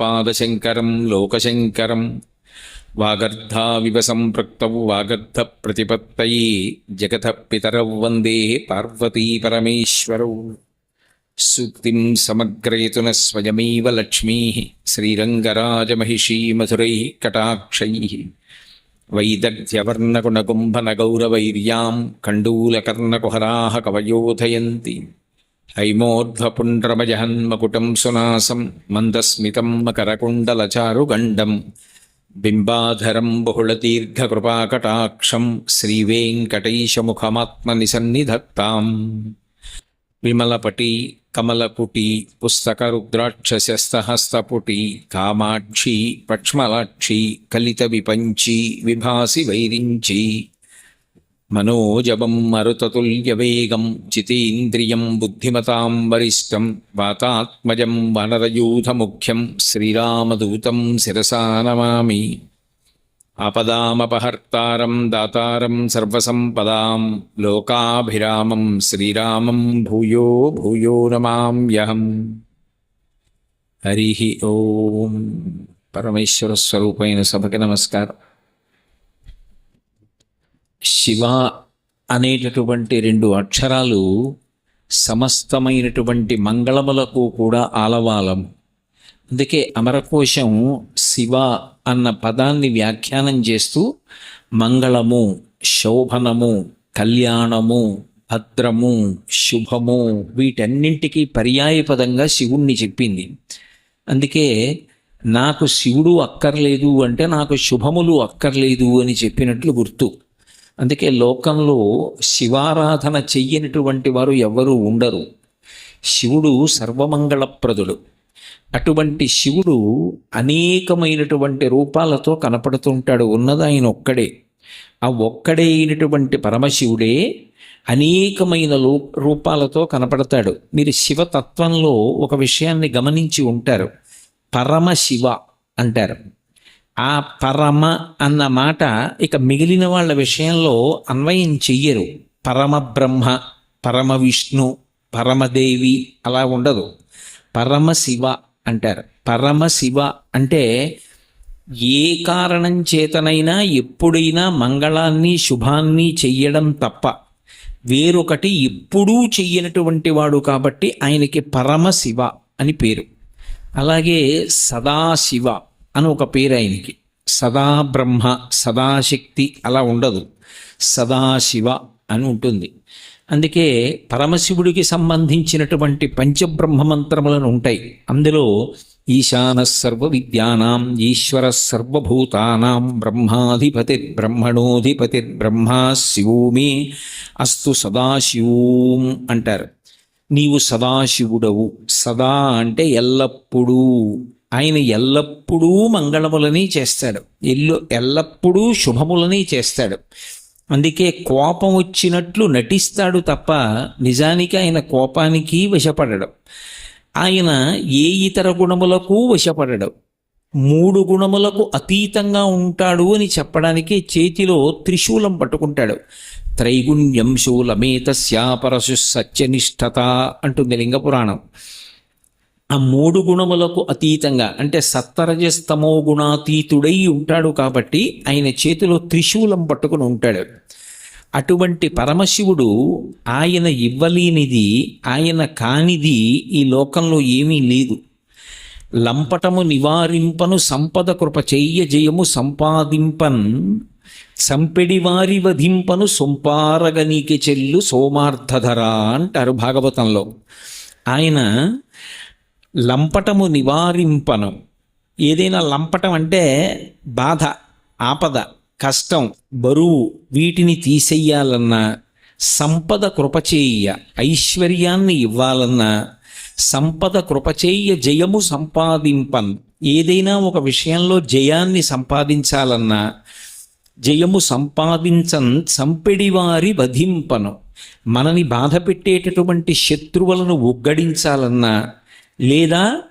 పాదశంకరం లోకశంకరం వాగర్ధావివ సంపృక్త వాగర్ధ ప్రతిపత్తయే జగత పితరౌ వందే పార్వతీ పరమేశ్వరౌ. సూక్తిం సమగ్రయతున స్వయమేవ లక్ష్మీ శ్రీరంగరాజమహిషీ మధురై కటాక్షై. వైదగ్ధ్యవర్ణకుణకుంభనగౌరవైర్యాం కండూలకర్ణకుహరా కవయోధయంతి. హైమోర్ధ్వపుండ్రమజహన్మకుటం సునాసం మందస్మితం మకరకుండలచారుగండం బింబాధరం బహుళతీర్ఘకృపాకటాక్షం శ్రీవేంకటైశముఖమాత్మనిసన్నిధత్తాం విమలపటి కమలపుటి పుస్తకరుద్రాక్షసస్తహస్తపుటి కామాక్షి పక్ష్మలాక్షి కలిత విపంచి విభాసి వైరించి మనోజవం మరుతతుల్యవేగం చితీంద్రియం బుద్ధిమతాం వరిష్టం వాతాత్మజం వనరయూధముఖ్యం శ్రీరామదూతం శిరసా నమామి ఆపదామపహర్తారం దాతారం సర్వసంపదాం లోకాభిరామం శ్రీరామం భూయో భూయో నమామ్యహం హరి ఓం పరమేశ్వర స్వరూపైన సభకి నమస్కారం శివ అనేటటువంటి రెండు అక్షరాలు సమస్తమైనటువంటి మంగళములకు కూడా ఆలవాలం. అందుకే అమరకోశం శివ అన్న పదాన్ని వ్యాఖ్యానం చేస్తూ మంగళము శోభనము కళ్యాణము భద్రము శుభము వీటన్నింటికీ పర్యాయపదంగా శివుణ్ణి చెప్పింది. అందుకే నాకు శివుడు అక్కర్లేదు అంటే నాకు శుభములు అక్కర్లేదు అని చెప్పినట్లు గుర్తు. అందుకే లోకంలో శివారాధన చెయ్యనటువంటి వారు ఎవ్వరూ ఉండరు. శివుడు సర్వమంగళప్రదుడు. అటువంటి శివుడు అనేకమైనటువంటి రూపాలతో కనపడుతుంటాడు. ఉన్నది ఆయన ఒక్కడే. ఆ ఒక్కడే అయినటువంటి పరమశివుడే అనేకమైన లో రూపాలతో కనపడతాడు. మీరు శివతత్వంలో ఒక విషయాన్ని గమనించి ఉంటారు. పరమశివ అంటారు. ఆ పరమ అన్న మాట ఇక మిగిలిన వాళ్ళ విషయంలో అన్వయం చెయ్యరు. పరమ బ్రహ్మ పరమ విష్ణు పరమదేవి అలా ఉండదు. పరమశివ అంటారు. పరమశివ అంటే ఏ కారణం చేతనైనా ఎప్పుడైనా మంగళాన్ని శుభాన్ని చెయ్యడం తప్ప. వేరొకటి ఎప్పుడూ చెయ్యనటువంటి వాడు కాబట్టి ఆయనకి పరమశివ అని పేరు. అలాగే సదాశివ అని ఒక పేరు ఆయనకి. సదా బ్రహ్మ సదాశక్తి అలా ఉండదు. సదాశివ అని ఉంటుంది. అందుకే పరమశివుడికి సంబంధించినటువంటి పంచబ్రహ్మ మంత్రములను ఉంటాయి. అందులో ఈశాన సర్వ విద్యానాం ఈశ్వర సర్వభూతానాం బ్రహ్మాధిపతి బ్రహ్మణోధిపతి బ్రహ్మా శివోమి అస్తు సదాశివం అంటారు. నీవు సదాశివుడవు సదా అంటే ఎల్లప్పుడూ. ఆయన ఎల్లప్పుడూ మంగళములని చేస్తాడు. ఎల్లు ఎల్లప్పుడూ శుభములని చేస్తాడు. అందుకే కోపం వచ్చినట్లు నటిస్తాడు తప్ప నిజానికి ఆయన కోపానికి వశపడడం. ఆయన ఏ ఇతర గుణములకు వశపడడం. మూడు గుణములకు అతీతంగా ఉంటాడు అని చెప్పడానికి చేతిలో త్రిశూలం పట్టుకుంటాడు. త్రైగుణ్యం శూలమేతస్యాపరశు సత్యనిష్టత అంటుంది లింగపురాణం. ఆ మూడు గుణములకు అతీతంగా అంటే సత్తరజస్తమో గుణాతీతుడై ఉంటాడు కాబట్టి ఆయన చేతిలో త్రిశూలం పట్టుకుని ఉంటాడు. అటువంటి పరమశివుడు ఆయన ఇవ్వలేనిది ఆయన కానిది ఈ లోకంలో ఏమీ లేదు. లంపటము నివారింపను సంపద కృప చెయ్య జయము సంపాదింపన్ సంపెడివారి వధింపను సొంపారగనీకి చెల్లు సోమార్థధర అంటారు భాగవతంలో. ఆయన లంపటము నివారింపను. ఏదైనా లంపటం అంటే బాధ ఆపద కష్టం బరువు వీటిని తీసేయాలన్నా సంపద కృపచేయ ఐశ్వర్యాన్ని ఇవ్వాలన్నా సంపద కృపచేయ జయము సంపాదింపన్. ఏదైనా ఒక విషయంలో జయాన్ని సంపాదించాలన్నా జయము సంపాదించన్ సంపెడివారి వధింపను. మనని బాధ పెట్టేటటువంటి శత్రువులను ఉగ్గడించాలన్నా లేదా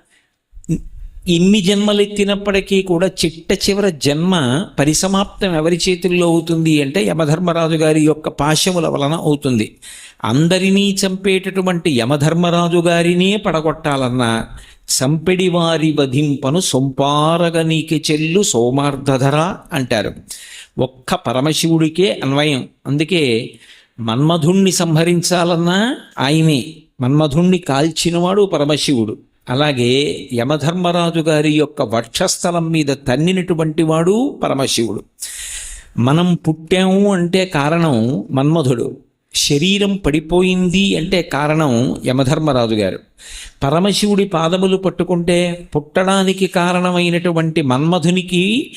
ఇన్ని జన్మలెత్తినప్పటికీ కూడా చిట్ట చివర జన్మ పరిసమాప్తం ఎవరి చేతుల్లో అవుతుంది అంటే యమధర్మరాజు గారి యొక్క పాశముల వలన అవుతుంది. అందరినీ చంపేటటువంటి యమధర్మరాజు గారినే పడగొట్టాలన్నా సంపెడి వారి వధింపను సొంపారగనీకి చెల్లు సోమార్ధధర అంటారు. ఒక్క పరమశివుడికే అన్వయం. అందుకే మన్మధుణ్ణి సంహరించాలన్నా ఆయనే. మన్మధుణ్ణి కాల్చినవాడు పరమశివుడు. అలాగే యమధర్మరాజు గారి యొక్క వక్షస్థలం మీద తన్నినటువంటి వాడు పరమశివుడు. మనం పుట్టాము అంటే కారణం మన్మధుడు. శరీరం పడిపోయింది అంటే కారణం యమధర్మరాజు గారు. పరమశివుడి పాదములు పట్టుకుంటే పుట్టడానికి కారణమైనటువంటి మన్మధునికి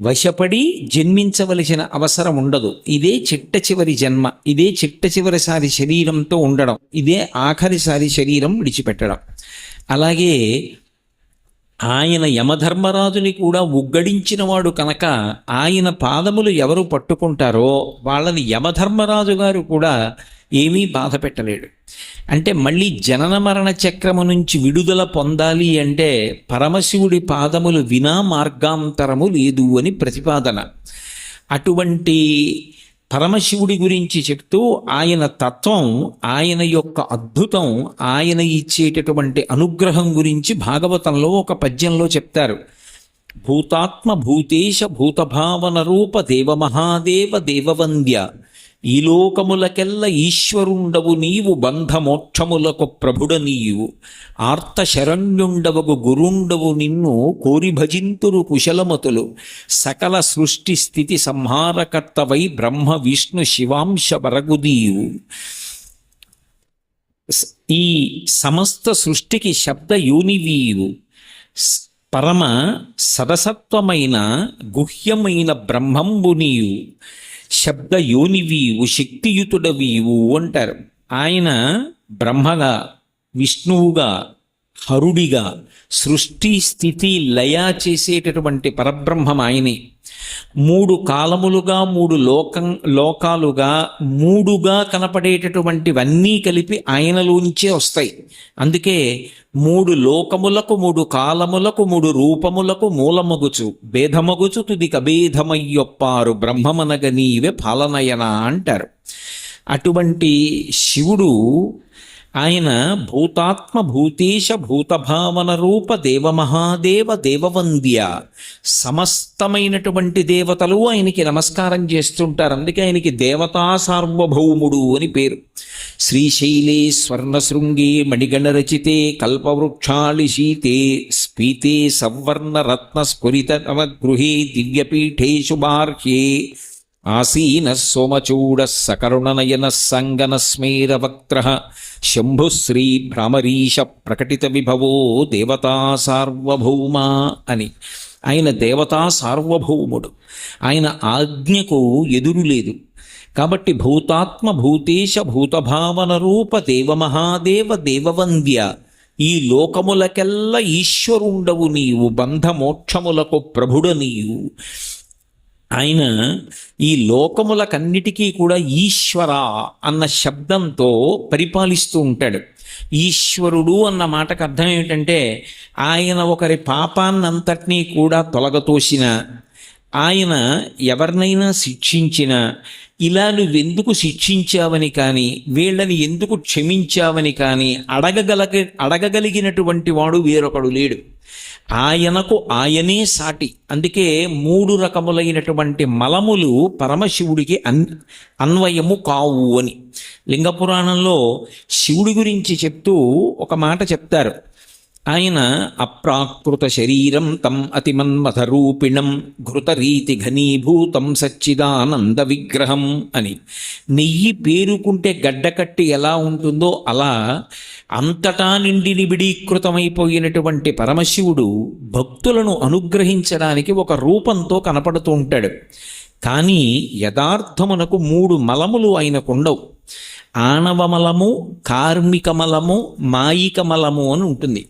వశపడి జన్మించవలసిన అవసరం ఉండదు. ఇదే చిట్ట చివరి జన్మ ఇదే చిట్ట చివరిసారి శరీరంతో ఉండడం ఇదే ఆఖరిసారి శరీరం విడిచిపెట్టడం. అలాగే ఆయన యమధర్మరాజుని కూడా ఉగ్గడించినవాడు కనుక ఆయన పాదములు ఎవరు పట్టుకుంటారో వాళ్ళని యమధర్మరాజు గారు కూడా ఏమీ బాధ పెట్టలేడు. అంటే మళ్ళీ జనన మరణ చక్రము నుంచి విడుదల పొందాలి అంటే పరమశివుడి పాదములు వినా మార్గాంతరము లేదు అని ప్రతిపాదన. అటువంటి పరమశివుడి గురించి చెప్తూ ఆయన తత్వం ఆయన యొక్క అద్భుతం ఆయన ఇచ్చేటటువంటి అనుగ్రహం గురించి భాగవతంలో ఒక పద్యంలో చెప్తారు. భూతాత్మ భూతేశ భూతభావన రూప దేవమహాదేవ దేవవంద్య ఈ లోకములకెల్ల ఈశ్వరుండవు నీవు బంధమోక్షములకు ప్రభుడనీయు. ఆర్తశరణ్యుండవగు గురుండవు నిన్ను కోరి భజింతురు కుశలమతులు. సకల సృష్టి స్థితి సంహారకర్తవై బ్రహ్మ విష్ణు శివాంశ వరగుదీవు ఈ సమస్త సృష్టికి శబ్ద యూనివీయు. పరమ సదసత్వమైన గుహ్యమైన బ్రహ్మంబు నీవు శబ్ద యోనివీవు శక్తియుతుడవీవు అంటారు. ఆయన బ్రహ్మగా విష్ణువుగా హరుడిగా సృష్టి స్థితి లయ చేసేటటువంటి పరబ్రహ్మం ఆయనే. మూడు కాలములుగా మూడు లోకం లోకాలుగా మూడుగా కనపడేటటువంటివన్నీ కలిపి ఆయనలోంచే వస్తాయి. అందుకే మూడు లోకములకు మూడు కాలములకు మూడు రూపములకు మూలమగుచు. భేదమగుచు తుది కభేదమయ్యొప్పారు. బ్రహ్మమనగ నీవే పాలనయన అంటారు. అటువంటి శివుడు ఆయన భూతాత్మ భూతేశ భూతభావన రూప దేవమహాదేవ దేవవంద్య సమస్తమైనటువంటి దేవతలు ఆయనకి నమస్కారం చేస్తుంటారు. అందుకే ఆయనకి దేవతా సార్వభౌముడు అని పేరు. శ్రీశైలే స్వర్ణశృంగే మణిగణరచితే కల్పవృక్షాళి శీతే స్ఫీతే సవర్ణ రత్న స్ఫురిత నవగృహే దివ్యపీఠే శుభార్హ్యే. ఆసీన సోమచూడ సకరుణనయన సంగన స్మేరవక్త్ర శంభుశ్రీ భ్రామరీష ప్రకటిత విభవో దేవతా సార్వభౌమ అని। ఆయన దేవతా సార్వభౌముడు ఆయన ఆజ్ఞకు ఎదురు లేదు కాబట్టి భూతాత్మ భూతేశ భూతభావన రూప దేవమహాదేవ దేవవంద్య ఈ లోకములకెల్ల ఈశ్వరుండవు నీవు బంధమోక్షములకు ప్రభుడ నీవు ఆయన ఈ లోకములకన్నిటికీ కూడా ఈశ్వర అన్న శబ్దంతో పరిపాలిస్తూ ఉంటాడు. ఈశ్వరుడు అన్న మాటకు అర్థం ఏమిటంటే ఆయన ఒకరి పాపాన్నంతటినీ కూడా తొలగతోసిన ఆయన ఎవరినైనా శిక్షించిన ఇలా నువ్వెందుకు శిక్షించావని కానీ వీళ్ళని ఎందుకు క్షమించావని కానీ అడగగలగ అడగగలిగినటువంటి వాడు వేరొకడు లేడు. ఆయనకు ఆయనే సాటి. అందుకే మూడు రకములైనటువంటి మలములు పరమశివుడికి అన్ అన్వయము కావు అని. లింగపురాణంలో శివుడి గురించి చెప్తూ ఒక మాట చెప్తారు. ఆయన అప్రాకృత శరీరం తం అతిమన్మథరూపిణం ఘృతరీతి ఘనీభూతం సచ్చిదానంద విగ్రహం అని. నెయ్యి పేరుకుంటే గడ్డకట్టి ఎలా ఉంటుందో అలా అంతటా నిండి నిబిడీకృతమైపోయినటువంటి పరమశివుడు భక్తులను అనుగ్రహించడానికి ఒక రూపంతో కనపడుతూ ఉంటాడు. కానీ యథార్థమునకు మూడు మలములు ఆయనకుండవు ఆణవమలము కార్మికమలము మాయికమలము అని ఉంటుంది.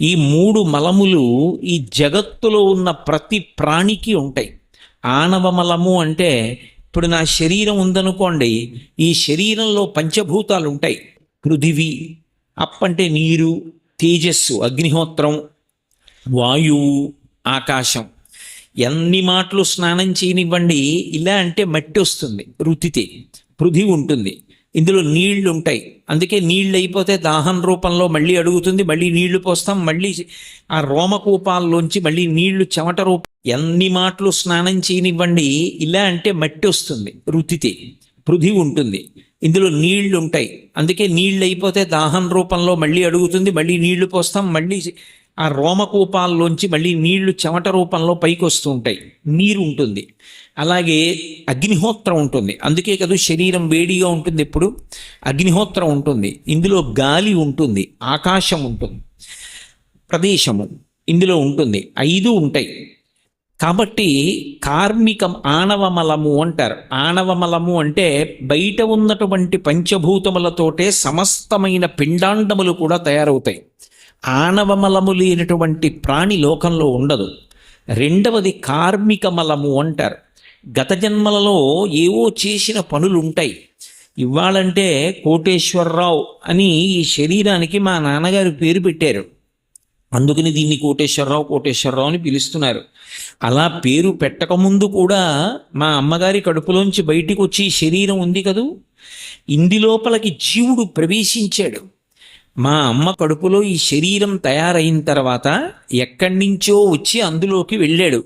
ఈ మూడు మలములు ఈ జగత్తులో ఉన్న ప్రతి ప్రాణికి ఉంటాయి. ఆణవమలము అంటే ఇప్పుడు నా శరీరం ఉందనుకోండి ఈ శరీరంలో పంచభూతాలు ఉంటాయి. పృథివీ అప్పంటే నీరు తేజస్సు అగ్నిహోత్రం వాయువు ఆకాశం. ఎన్ని మాటలు స్నానం చేయనివ్వండి ఇలా అంటే మట్టి వస్తుంది రుతితే పృథి ఉంటుంది. ఇందులో నీళ్ళు ఉంటాయి. అందుకే నీళ్ళు అయిపోతే దాహం రూపంలో మళ్ళీ అడుగుతుంది మళ్ళీ నీళ్ళు పోస్తాం మళ్ళీ ఆ రోమకూపాల్లోంచి మళ్ళీ నీళ్ళు చెమట రూపం ఎన్ని మాటలు స్నానం చేయనివ్వండి ఇలా అంటే మట్టి వస్తుంది రుతితే పృథి ఉంటుంది. ఇందులో నీళ్ళు ఉంటాయి. అందుకే నీళ్ళు అయిపోతే దాహం రూపంలో మళ్ళీ అడుగుతుంది మళ్ళీ నీళ్ళు పోస్తాం మళ్ళీ ఆ రోమకూపాల్లోంచి మళ్ళీ నీళ్ళు చెమట రూపంలో పైకి వస్తూ ఉంటాయి. నీరు ఉంటుంది. అలాగే అగ్నిహోత్రం ఉంటుంది. అందుకే కదా శరీరం వేడిగా ఉంటుంది ఎప్పుడు? అగ్నిహోత్రం ఉంటుంది. ఇందులో గాలి ఉంటుంది. ఆకాశం ఉంటుంది. ప్రదేశము ఇందులో ఉంటుంది. ఐదు ఉంటాయి. కాబట్టి కార్మికం ఆణవమలము అంటారు. ఆణవమలము అంటే బయట ఉన్నటువంటి పంచభూతములతోటే సమస్తమైన పిండాండములు కూడా తయారవుతాయి. ఆణవమలము లేనటువంటి ప్రాణి లోకంలో ఉండదు. రెండవది కార్మికమలము అంటారు. గత జన్మలలో ఏవో చేసిన పనులు ఉంటాయి ఇవ్వాలంటే కోటేశ్వరరావు అని ఈ శరీరానికి మా నాన్నగారు పేరు పెట్టారు. అందుకని దీన్ని కోటేశ్వరరావు కోటేశ్వరరావు అని పిలుస్తున్నారు. అలా పేరు పెట్టకముందు కూడా మా అమ్మగారి కడుపులోంచి బయటికి వచ్చి శరీరం ఉంది కదూ? ఇంది లోపలికి జీవుడు ప్రవేశించాడు. మా అమ్మ కడుపులో ఈ శరీరం తయారైన తర్వాత ఎక్కడి నుంచో వచ్చి అందులోకి వెళ్ళాడు.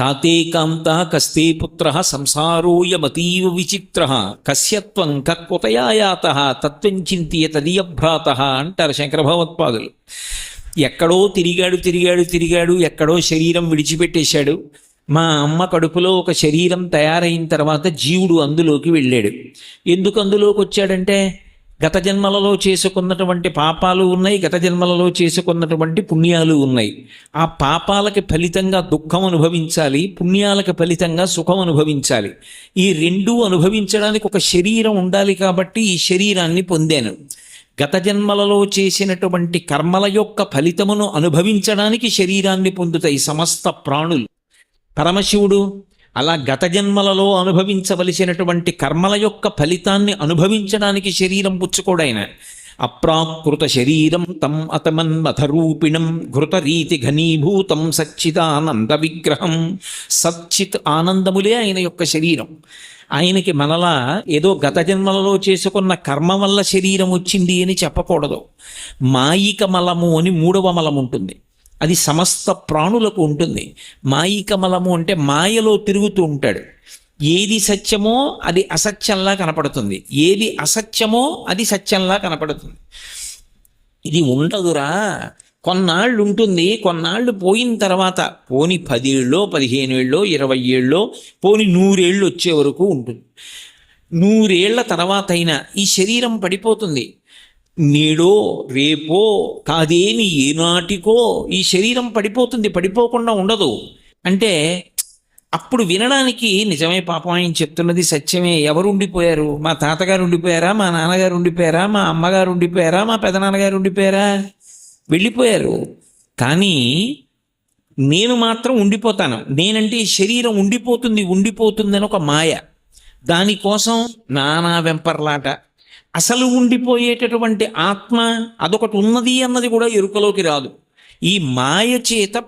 తాతేకాంత కస్తే పుత్ర సంసారోయమతీవ విచిత్ర. కస్యత్వం కక్కుతయాయాత తత్వం చింతియ తదియభ్రాత అంటారు శంకర భగవత్పాదులు ఎక్కడో తిరిగాడు తిరిగాడు తిరిగాడు ఎక్కడో శరీరం విడిచిపెట్టేశాడు. మా అమ్మ కడుపులో ఒక శరీరం తయారైన తర్వాత జీవుడు అందులోకి వెళ్ళాడు. ఎందుకు అందులోకి వచ్చాడంటే గత జన్మలలో చేసుకున్నటువంటి పాపాలు ఉన్నాయి గత జన్మలలో చేసుకున్నటువంటి పుణ్యాలు ఉన్నాయి. ఆ పాపాలకి ఫలితంగా దుఃఖం అనుభవించాలి పుణ్యాలకి ఫలితంగా సుఖం అనుభవించాలి. ఈ రెండూ అనుభవించడానికి ఒక శరీరం ఉండాలి కాబట్టి ఈ శరీరాన్ని పొందాను. గత జన్మలలో చేసినటువంటి కర్మల యొక్క ఫలితమును అనుభవించడానికి శరీరాన్ని పొందుతాయి సమస్త ప్రాణులు. పరమశివుడు అలా గత జన్మలలో అనుభవించవలసినటువంటి కర్మల యొక్క ఫలితాన్ని అనుభవించడానికి శరీరం పుచ్చుకోడైన అప్రాకృత శరీరం తం అతమన్మథరూపిణం ఘృతరీతి ఘనీభూతం సచ్చిదానంద విగ్రహం సచ్చిత్ ఆనందములే ఆయన యొక్క శరీరం. ఆయనకి మనలా ఏదో గత జన్మలలో చేసుకున్న కర్మ వల్ల శరీరం వచ్చింది అని చెప్పకూడదు. మాయిక మలము అని మూడవ మలం ఉంటుంది అది సమస్త ప్రాణులకు ఉంటుంది. మాయికమలము అంటే మాయలో తిరుగుతూ ఉంటాడు. ఏది సత్యమో అది అసత్యంలా కనపడుతుంది. ఏది అసత్యమో అది సత్యంలా కనపడుతుంది. ఇది ఉండదురా. కొన్నాళ్ళు ఉంటుంది. కొన్నాళ్ళు పోయిన తర్వాత పోని పదేళ్ళలో పదిహేను ఏళ్ళో ఇరవై ఏళ్ళలో పోని నూరేళ్ళు వచ్చే వరకు ఉంటుంది. నూరేళ్ళ తర్వాత అయినా ఈ శరీరం పడిపోతుంది. నేడో రేపో కాదేని ఏనాటికో ఈ శరీరం పడిపోతుంది పడిపోకుండా ఉండదు. అంటే అప్పుడు వినడానికి నిజమే పాపం ఆయన చెప్తున్నది సత్యమే. ఎవరు ఉండిపోయారు మా తాతగారు ఉండిపోయారా? మా నాన్నగారు ఉండిపోయారా? మా అమ్మగారు ఉండిపోయారా? మా పెదనాన్నగారు ఉండిపోయారా? వెళ్ళిపోయారు. కానీ నేను మాత్రం ఉండిపోతాను. నేనంటే శరీరం ఉండిపోతుంది ఉండిపోతుంది అని ఒక మాయ. దానికోసం నానా వెంపర్లాట. అసలు ఉండిపోయేటటువంటి ఆత్మ అదొకటి ఉన్నది అన్నది కూడా ఎరుకలోకి రాదు. ఈ మాయ చేత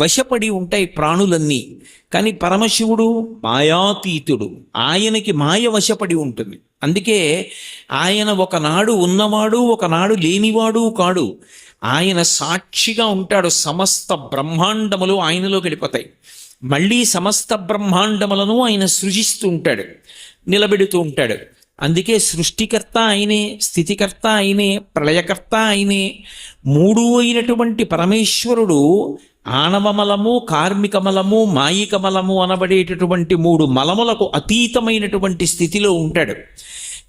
వశపడి ఉంటాయి ప్రాణులన్నీ. కానీ పరమశివుడు మాయాతీతుడు. ఆయనకి మాయ వశపడి ఉంటుంది. అందుకే ఆయన ఒకనాడు ఉన్నవాడు ఒకనాడు లేనివాడు కాడు. ఆయన సాక్షిగా ఉంటాడు. సమస్త బ్రహ్మాండములు ఆయనలో గడిపోతాయి మళ్ళీ సమస్త బ్రహ్మాండములను ఆయన సృజిస్తూ ఉంటాడు. నిలబెడుతూ ఉంటాడు. అందుకే సృష్టికర్త ఆయనే స్థితికర్త ఆయనే ప్రళయకర్త ఆయనే. మూడు అయినటువంటి పరమేశ్వరుడు ఆణవమలము కార్మికమలము మాయికమలము అనబడేటటువంటి మూడు మలములకు అతీతమైనటువంటి స్థితిలో ఉంటాడు.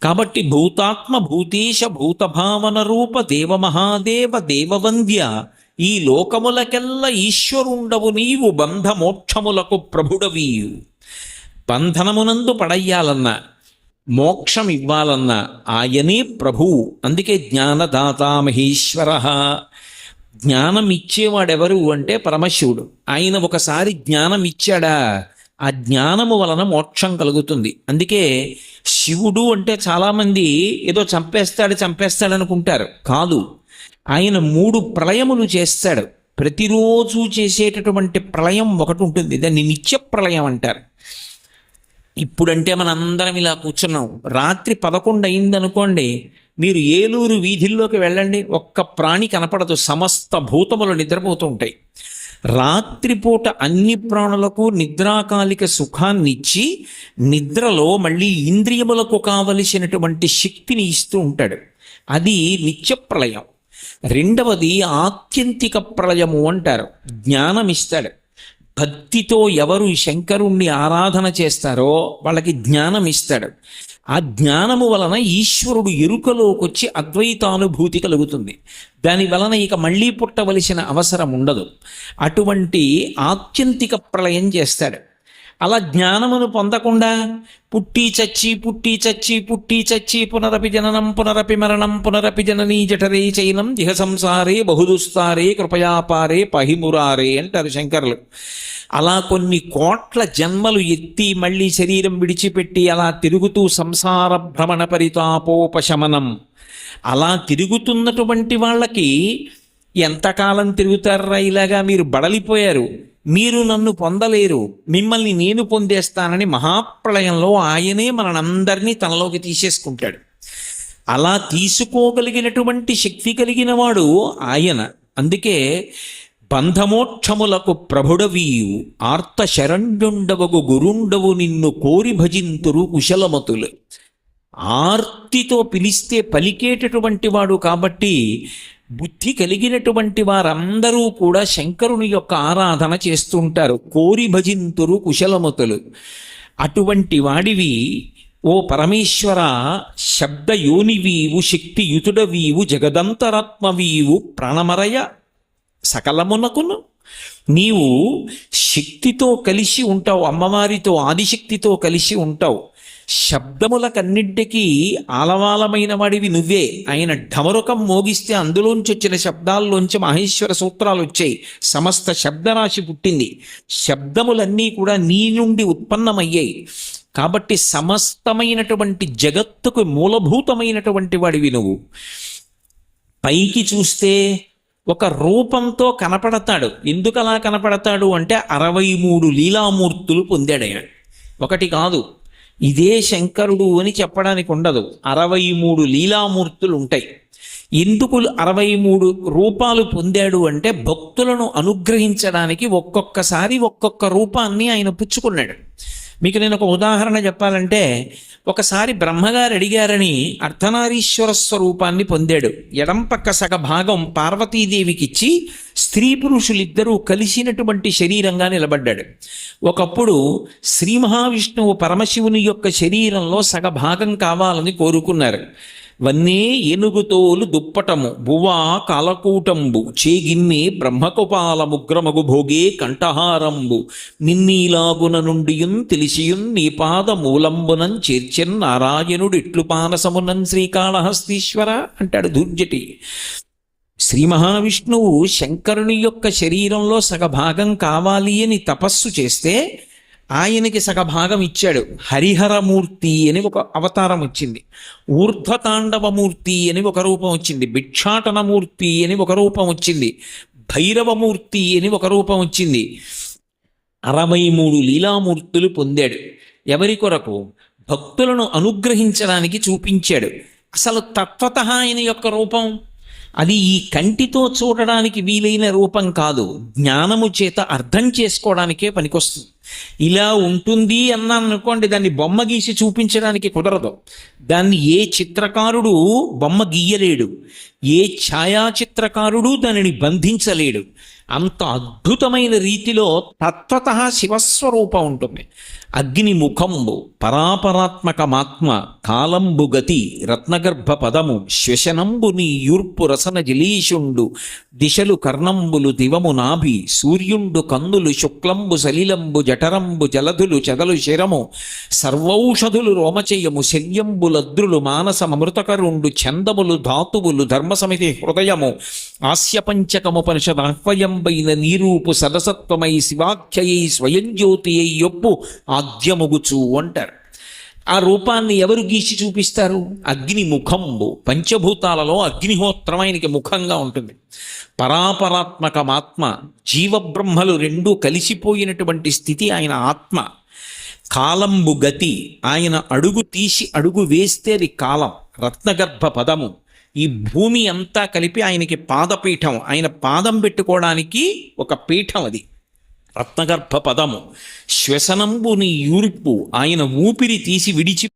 కాబట్టి భూతాత్మ భూతేశ భూతభావన రూప దేవమహాదేవ దేవవంద్య ఈ లోకములకెల్ల ఈశ్వరుండవు నీవు బంధమోక్షములకు ప్రభుడవీయు. బంధనమునందు పడయ్యాలన్నా మోక్షం ఇవ్వాలన్నా ఆయనే ప్రభువు అందుకే జ్ఞానదాత మహేశ్వర. జ్ఞానం ఇచ్చేవాడెవరు అంటే పరమశివుడు. ఆయన ఒకసారి జ్ఞానం ఇచ్చాడా? ఆ జ్ఞానము వలన మోక్షం కలుగుతుంది. అందుకే శివుడు అంటే చాలామంది ఏదో చంపేస్తాడు చంపేస్తాడు అనుకుంటారు. కాదు. ఆయన మూడు ప్రళయములు చేస్తాడు. ప్రతిరోజు చేసేటటువంటి ప్రళయం ఒకటి ఉంటుంది. దాన్ని నిత్య ప్రళయం అంటారు. ఇప్పుడంటే మన అందరం ఇలా కూర్చున్నాం. రాత్రి పదకొండు అయిందనుకోండి మీరు ఏలూరు వీధుల్లోకి వెళ్ళండి ఒక్క ప్రాణి కనపడదు సమస్త భూతములు నిద్రపోతూ ఉంటాయి. రాత్రిపూట అన్ని ప్రాణులకు నిద్రాకాలిక సుఖాన్ని ఇచ్చి నిద్రలో మళ్ళీ ఇంద్రియములకు కావలసినటువంటి శక్తిని ఇస్తూ ఉంటాడు. అది నిత్య ప్రళయం రెండవది ఆత్యంతిక ప్రళయము అంటారు. జ్ఞానం ఇస్తాడు భక్తితో ఎవరు శంకరుణ్ణి ఆరాధన చేస్తారో వాళ్ళకి జ్ఞానం ఇస్తాడు. ఆ జ్ఞానము వలన ఈశ్వరుడు ఎరుకలోకొచ్చి అద్వైతానుభూతి కలుగుతుంది. దాని వలన ఇక మళ్ళీ పుట్టవలసిన అవసరం ఉండదు. అటువంటి ఆత్యంతిక ప్రళయం చేస్తాడు. అలా జ్ఞానమును పొందకుండా పుట్టి చచ్చి పుట్టి చచ్చి పుట్టి చచ్చి పునరపి జననం పునరపి మరణం పునరపి జననీ జఠరే చైనం ఇహ సంసారే బహుదుస్తారే కృపయాపారే పహిమురారే అంటారు శంకరులు. అలా కొన్ని కోట్ల జన్మలు ఎత్తి మళ్ళీ శరీరం విడిచిపెట్టి అలా తిరుగుతూ సంసార భ్రమణ పరితాపోపశమనం. అలా తిరుగుతున్నటువంటి వాళ్ళకి ఎంతకాలం తిరుగుతారా? ఇలాగా మీరు బడలిపోయారు. మీరు నన్ను పొందలేరు. మిమ్మల్ని నేను పొందేస్తానని మహాప్రళయంలో ఆయనే మనందరినీ తనలోకి తీసేసుకుంటాడు. అలా తీసుకోగలిగినటువంటి శక్తి కలిగిన వాడు ఆయన. అందుకే బంధమోక్షములకు ప్రభుడవీయు. ఆర్త శరణ్యుండవగు గురుండవు నిన్ను కోరి భజింతురు కుశలమతులు. ఆర్తితో పిలిస్తే పలికేటటువంటి వాడు కాబట్టి బుద్ధి కలిగినటువంటి వారందరూ కూడా శంకరుని యొక్క ఆరాధన చేస్తుంటారు. కోరి భజింతురు కుశలమతులు. అటువంటి వాడివి ఓ పరమేశ్వర శబ్దయోనివీవు శక్తియుతుడవీవు జగదంతరాత్మవీవు ప్రాణమరయ సకలమునకును. నీవు శక్తితో కలిసి ఉంటావు అమ్మవారితో ఆదిశక్తితో కలిసి ఉంటావు. శబ్దములకన్నింటికీ ఆలవాలమైన వాడివి నువ్వే. ఆయన ఢమరుకం మోగిస్తే అందులోంచి వచ్చిన శబ్దాల్లోంచి మహేశ్వర సూత్రాలు వచ్చాయి. సమస్త శబ్దరాశి పుట్టింది. శబ్దములన్నీ కూడా నీ నుండి ఉత్పన్నమయ్యాయి. కాబట్టి సమస్తమైనటువంటి జగత్తుకు మూలభూతమైనటువంటి వాడివి నువ్వు. పైకి చూస్తే ఒక రూపంతో కనపడతాడు. ఎందుకలా కనపడతాడు అంటే అరవై మూడు లీలామూర్తులు పొందాడు ఒకటి కాదు ఇదే శంకరుడు అని చెప్పడానికి ఉండదు. అరవై మూడు లీలామూర్తులు ఉంటాయి ఎందుకు అరవై మూడు రూపాలు పొందాడు అంటే భక్తులను అనుగ్రహించడానికి ఒక్కొక్కసారి ఒక్కొక్క రూపాన్ని ఆయన పుచ్చుకున్నాడు. మీకు నేను ఒక ఉదాహరణ చెప్పాలంటే ఒకసారి బ్రహ్మగారు అడిగారని అర్ధనారీశ్వర స్వరూపాన్ని పొందాడు. ఎడం పక్క సగ భాగం పార్వతీదేవికిచ్చి స్త్రీ పురుషులిద్దరూ కలిసినటువంటి శరీరంగా నిలబడ్డాడు. ఒకప్పుడు శ్రీ మహావిష్ణువు పరమశివుని యొక్క శరీరంలో సగ భాగం కావాలని కోరుకున్నారు. వన్నే ఏనుగుతోలు దుప్పటము బువా కాలకూటంబు చేగిన్ని బ్రహ్మకుపాల ముగ్రమగు భోగే కంఠహారంబు. నిన్నీలాగున నుండియున్ తెలిసియున్ నీ పాద మూలంబునం చేర్చెన్ నారాయణుడిట్లు పానసమునన్ శ్రీకాళహస్తీశ్వర అంటాడు దుర్జటి. శ్రీ మహావిష్ణువు శంకరుని యొక్క శరీరంలో సగభాగం కావాలి అని తపస్సు చేస్తే ఆయనకి సగభాగం ఇచ్చాడు. హరిహరమూర్తి అని ఒక అవతారం వచ్చింది. ఊర్ధ్వతాండవమూర్తి అని ఒక రూపం వచ్చింది. భిక్షాటనమూర్తి అని ఒక రూపం వచ్చింది. భైరవమూర్తి అని ఒక రూపం వచ్చింది. అరవై మూడు లీలామూర్తులు పొందాడు. ఎవరి కొరకు? భక్తులను అనుగ్రహించడానికి చూపించాడు. అసలు తత్వత ఆయన యొక్క రూపం? అది ఈ కంటితో చూడడానికి వీలైన రూపం కాదు. జ్ఞానము చేత అర్థం చేసుకోవడానికే పనికొస్తుంది. ఇలా ఉంటుంది అన్నానుకోండి దాన్ని బొమ్మ గీసి చూపించడానికి కుదరదు. దాన్ని ఏ చిత్రకారుడు బొమ్మ గీయలేడు. ఏ ఛాయాచిత్రకారుడు దానిని బంధించలేడు. అంత అద్భుతమైన రీతిలో తత్వత శివస్వరూపం ఉంటుంది. అగ్ని ముఖంబు పరాపరాత్మకమాత్మ కాలంబు గతి రత్నగర్భ పదము శ్వశనంబు నీ యూర్పు రసన జిలీషుండు దిశలు కర్ణంబులు దివము నాభి సూర్యుండు కందులు శుక్లంబు సలిలంబు జఠరంబు జలధులు చెదలు శిరము సర్వౌషధులు రోమచయము శల్యంబులద్రులు మానసమృతకరుండు చందములు ధాతువులు ధర్మసమితి హృదయము ఆస్యపంచకముపనిషదాహ్వయంబైన నీరూపు సదసత్వమై శివాఖ్యయై స్వయం జ్యోతియై యొప్పు ఆద్యముగుచు అంటారు. ఆ రూపాన్ని ఎవరు గీసి చూపిస్తారు? అగ్ని ముఖంబు. పంచభూతాలలో అగ్నిహోత్రం ఆయనకి ముఖంగా ఉంటుంది. పరాపరాత్మకమాత్మ జీవబ్రహ్మలు రెండూ కలిసిపోయినటువంటి స్థితి ఆయన ఆత్మ. కాలంబు గతి ఆయన అడుగు తీసి అడుగు వేస్తే అది కాలం రత్నగర్భ పదము. ఈ భూమి అంతా కలిపి ఆయనకి పాదపీఠం ఆయన పాదం పెట్టుకోవడానికి ఒక పీఠం అది. రత్నగర్భ పదము. శ్వసనంబుని యూర్పు ఆయన ఊపిరి తీసి విడిచి